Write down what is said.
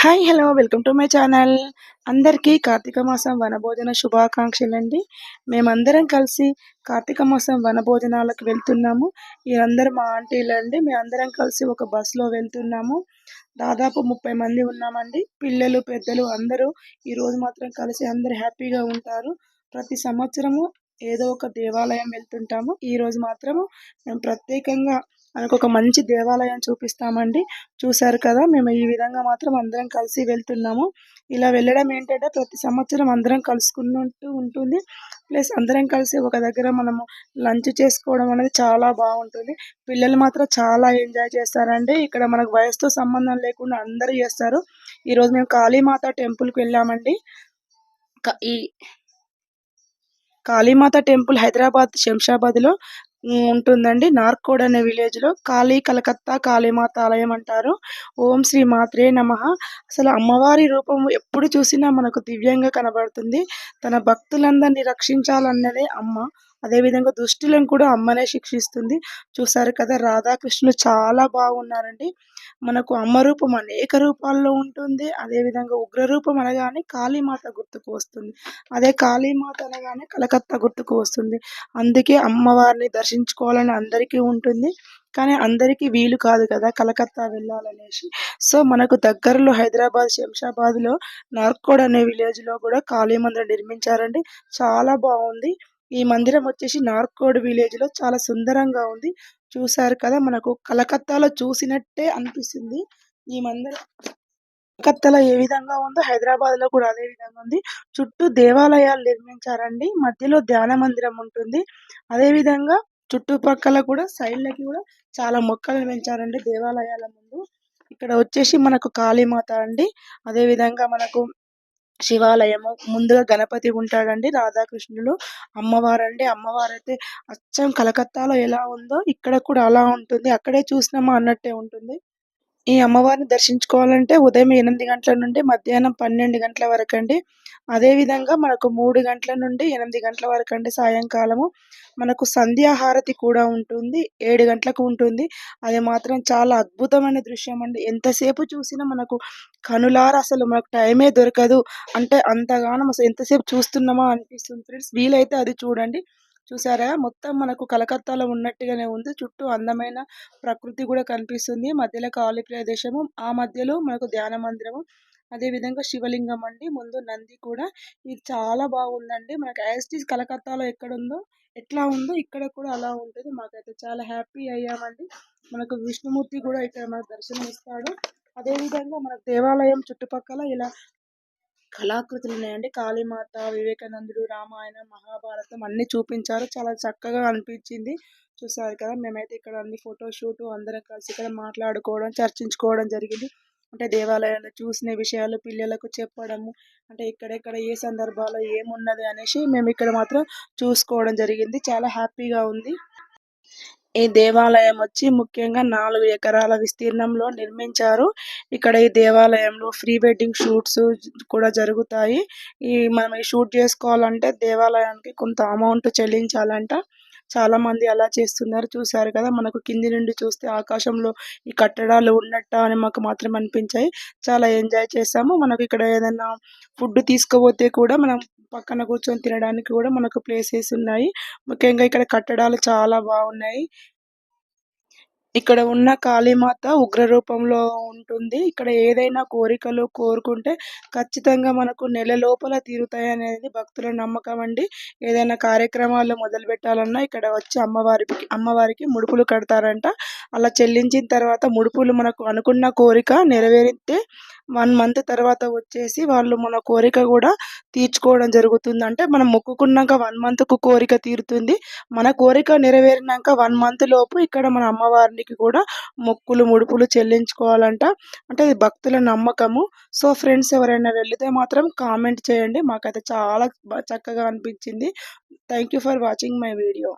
Hi hello welcome to my channel. అందరికీ కార్తీక మాసం వనభోజన శుభాకాంక్షలు అండి మేమందరం కలిసి కార్తీక మాసం వనభోజనాలకు వెళ్తున్నాము. అందరూ మా ఆంటీలు అండి మేమందరం కలిసి ఒక బస్సులో వెళ్తున్నాము. దాదాపు ముప్పై మంది ఉన్నామండి. పిల్లలు పెద్దలు అందరూ ఈరోజు మాత్రం కలిసి అందరూ హ్యాపీగా ఉంటారు. ప్రతి సంవత్సరము ఏదో ఒక దేవాలయం వెళ్తుంటాము. ఈరోజు మాత్రము మేము ప్రత్యేకంగా మనకు ఒక మంచి దేవాలయం చూపిస్తామండి. చూశారు కదా మేము ఈ విధంగా మాత్రం అందరం కలిసి వెళ్తున్నాము. ఇలా వెళ్ళడం ఏంటంటే ప్రతి సంవత్సరం అందరం కలుసుకున్నట్టు ఉంటుంది. ప్లస్ అందరం కలిసి ఒక దగ్గర మనము లంచ్ చేసుకోవడం అనేది చాలా బాగుంటుంది. పిల్లలు మాత్రం చాలా ఎంజాయ్ చేస్తారండి. ఇక్కడ మనకు వయసుతో సంబంధం లేకుండా అందరూ చేస్తారు. ఈరోజు మేము కాళీమాత టెంపుల్కి వెళ్ళామండి. ఈ కాళీమాత టెంపుల్ హైదరాబాద్ శంషాబాద్లో. ఉంటుందండి. నార్కోడ్ అనే విలేజ్లో కాళీ కలకత్తా కాళీమాత ఆలయం అంటారు. ఓం శ్రీ మాత్రే నమ. అసలు అమ్మవారి రూపం ఎప్పుడు చూసినా మనకు దివ్యంగా కనబడుతుంది. తన భక్తులందరినీ రక్షించాలన్నదే అమ్మ. అదేవిధంగా దుష్టులను కూడా అమ్మనే శిక్షిస్తుంది. చూసారు కదా రాధాకృష్ణులు చాలా బాగున్నారండి. మనకు అమ్మ రూపం అనేక రూపాల్లో ఉంటుంది. అదేవిధంగా ఉగ్రరూపం అనగానే కాళీమాత గుర్తుకు వస్తుంది. అదే కాళీమాత అనగానే కలకత్తా గుర్తుకు వస్తుంది. అందుకే అమ్మవారిని దర్శించుకోవాలని అందరికీ ఉంటుంది. కానీ అందరికీ వీలు కాదు కదా కలకత్తా వెళ్ళాలనేసి. సో మనకు దగ్గరలో హైదరాబాద్ శంషాబాద్లో నార్కోడ్ అనే విలేజ్లో కూడా కాళీ మందిరం నిర్మించారండి. చాలా బాగుంది. ఈ మందిరం వచ్చేసి నార్కోడ్ విలేజ్లో చాలా సుందరంగా ఉంది. చూసారు కదా మనకు కలకత్తాలో చూసినట్టే అనిపిస్తుంది. ఈ మందిరం కలకత్తాలో ఏ విధంగా ఉందో హైదరాబాద్లో కూడా అదే విధంగా ఉంది. చుట్టూ దేవాలయాలు నిర్మించారండి. మధ్యలో ధ్యాన మందిరం ఉంటుంది. అదే విధంగా చుట్టుపక్కల కూడా సైడ్లకి కూడా చాలా మొక్కలు పెంచారండి దేవాలయాల ముందు. ఇక్కడ వచ్చేసి మనకు కాళీమాత అండి. అదే విధంగా మనకు శివాలయము. ముందుగా గణపతి ఉంటాడండి రాధాకృష్ణులు. అమ్మవారండి. అమ్మవారు అయితే అచ్చం కలకత్తాలో ఎలా ఉందో ఇక్కడ కూడా అలా ఉంటుంది. అక్కడే చూసినామా అన్నట్టే ఉంటుంది. ఈ అమ్మవారిని దర్శించుకోవాలంటే ఉదయం ఎనిమిది గంటల నుండి మధ్యాహ్నం పన్నెండు గంటల వరకు అండి అదేవిధంగా మనకు మూడు గంటల నుండి ఎనిమిది గంటల వరకు అండి సాయంకాలము. మనకు సంధ్యాహారతి కూడా ఉంటుంది ఏడు గంటలకు ఉంటుంది. అది మాత్రం చాలా అద్భుతమైన దృశ్యం అండి. ఎంతసేపు చూసినా మనకు కనులార అసలు మనకు టైమే దొరకదు. అంటే అంతగానం అసలు ఎంతసేపు చూస్తున్నామా అనిపిస్తుంది. ఫ్రెండ్స్ వీలైతే అది చూడండి. చూసారా? మొత్తం మనకు కలకత్తాలో ఉన్నట్టుగానే ఉంది. చుట్టూ అందమైన ప్రకృతి కూడా కనిపిస్తుంది. మధ్యలో ఖాళీ ప్రదేశము. ఆ మధ్యలో మనకు ధ్యాన మందిరము. అదేవిధంగా శివలింగం అండి. ముందు నంది కూడా. ఇది చాలా బాగుందండి. మనకు యాజ్టీస్ కలకత్తాలో ఎక్కడుందో ఎట్లా ఉందో ఇక్కడ కూడా అలా ఉంటుంది. మాకైతే చాలా హ్యాపీ అయ్యామండి. మనకు విష్ణుమూర్తి కూడా ఇక్కడ మనకు దర్శనం ఇస్తాడు అదేవిధంగా మన దేవాలయం చుట్టుపక్కల ఇలా కళాకృతులు ఉన్నాయండి. కాళీమాత వివేకానందుడు రామాయణం మహాభారతం అన్ని చూపించారు. చాలా చక్కగా అనిపించింది. చూసారు కదా మేమైతే ఇక్కడ అన్ని ఫోటోషూట్ అందరం కలిసి ఇక్కడ మాట్లాడుకోవడం చర్చించుకోవడం జరిగింది. అంటే దేవాలయాన్ని చూసిన విషయాలు పిల్లలకు చెప్పడము అంటే ఇక్కడెక్కడ ఏ సందర్భాల్లో ఏమున్నది అనేసి మేము ఇక్కడ మాత్రం చూసుకోవడం జరిగింది. చాలా హ్యాపీగా ఉంది. ఈ దేవాలయం వచ్చి ముఖ్యంగా నాలుగు ఎకరాల విస్తీర్ణంలో నిర్మించారు. ఇక్కడ ఈ దేవాలయంలో ప్రీ వెడ్డింగ్ షూట్స్ కూడా జరుగుతాయి. ఈ మనం ఈ షూట్ చేసుకోవాలంటే దేవాలయానికి కొంత అమౌంట్ చెల్లించాలంట. చాలా మంది అలా చేస్తున్నారు. చూశారు కదా మనకు కింది నుండి చూస్తే ఆకాశంలో ఈ కట్టడాలు ఉన్నట్ట అని మాకు మాత్రం అనిపించాయి. చాలా ఎంజాయ్ చేసాము మనకు ఇక్కడ ఏదైనా ఫుడ్ తీసుకుపోతే కూడా మనం పక్కన కూర్చొని తినడానికి కూడా మనకు ప్లేసెస్ ఉన్నాయి. ముఖ్యంగా ఇక్కడ కట్టడాలు చాలా బాగున్నాయి. ఇక్కడ ఉన్న కాళీమాత ఉగ్ర రూపంలో ఉంటుంది. ఇక్కడ ఏదైనా కోరికలు కోరుకుంటే ఖచ్చితంగా మనకు నెల లోపల తీరుతాయి అనేది భక్తుల నమ్మకం అండి. ఏదైనా కార్యక్రమాలు మొదలు పెట్టాలన్నా ఇక్కడ వచ్చి అమ్మవారికి అమ్మవారికి ముడుపులు కడతారంట. అలా చెల్లించిన తర్వాత ముడుపులు మనకు అనుకున్న కోరిక నెరవేరితే వన్ మంత్ తర్వాత వచ్చేసి వాళ్ళు మన కోరిక కూడా తీర్చుకోవడం జరుగుతుంది. అంటే మనం మొక్కుకున్నాక వన్ మంత్కు కోరిక తీరుతుంది. మన కోరిక నెరవేరినాక వన్ మంత్ లోపు ఇక్కడ మన అమ్మవారికి కూడా మొక్కులు ముడుపులు చెల్లించుకోవాలంట. అంటే భక్తుల నమ్మకము. సో ఫ్రెండ్స్ ఎవరైనా వెళితే మాత్రం కామెంట్ చేయండి. మాకైతే చాలా చక్కగా అనిపించింది. Thank you for watching my video.